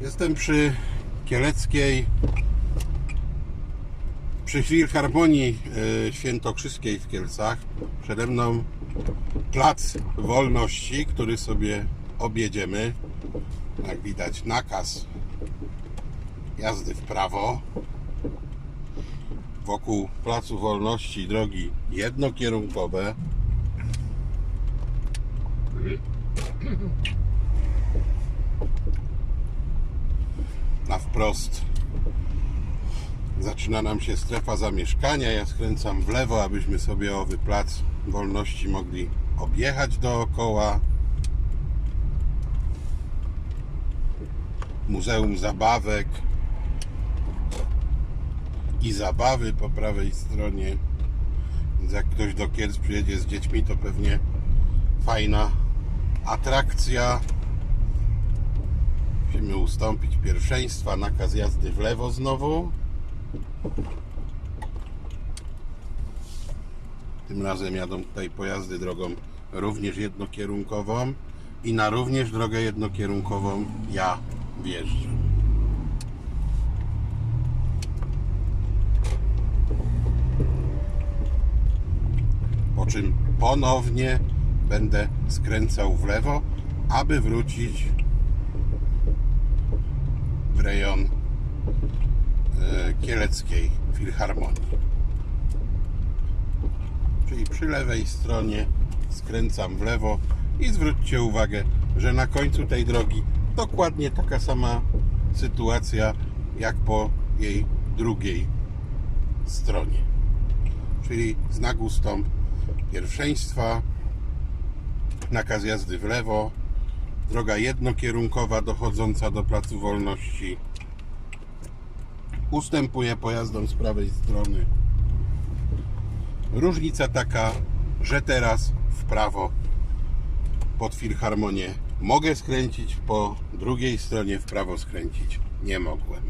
Jestem przy Kieleckiej, przy Filharmonii e, Świętokrzyskiej w Kielcach. Przede mną Plac Wolności, który sobie objedziemy. Jak widać nakaz jazdy w prawo. Wokół Placu Wolności drogi jednokierunkowe. Na wprost zaczyna nam się strefa zamieszkania. Ja skręcam w lewo, abyśmy sobie owy plac wolności mogli objechać dookoła. Muzeum Zabawek i Zabawy po prawej stronie. Więc jak ktoś do Kielc przyjedzie z dziećmi, to pewnie fajna atrakcja. Musimy ustąpić pierwszeństwa, nakaz jazdy w lewo znowu. Tym razem jadą tutaj pojazdy drogą również jednokierunkową i na również drogę jednokierunkową ja wjeżdżam. Po czym ponownie będę skręcał w lewo, aby wrócić rejon e, Kieleckiej Filharmonii. Czyli przy lewej stronie skręcam w lewo i zwróćcie uwagę, że na końcu tej drogi dokładnie taka sama sytuacja jak po jej drugiej stronie. Czyli znak ustąp pierwszeństwa, nakaz jazdy w lewo, droga jednokierunkowa dochodząca do Placu Wolności. Ustępuje pojazdom z prawej strony. Różnica taka, że teraz w prawo pod Filharmonię mogę skręcić, po drugiej stronie w prawo skręcić nie mogłem.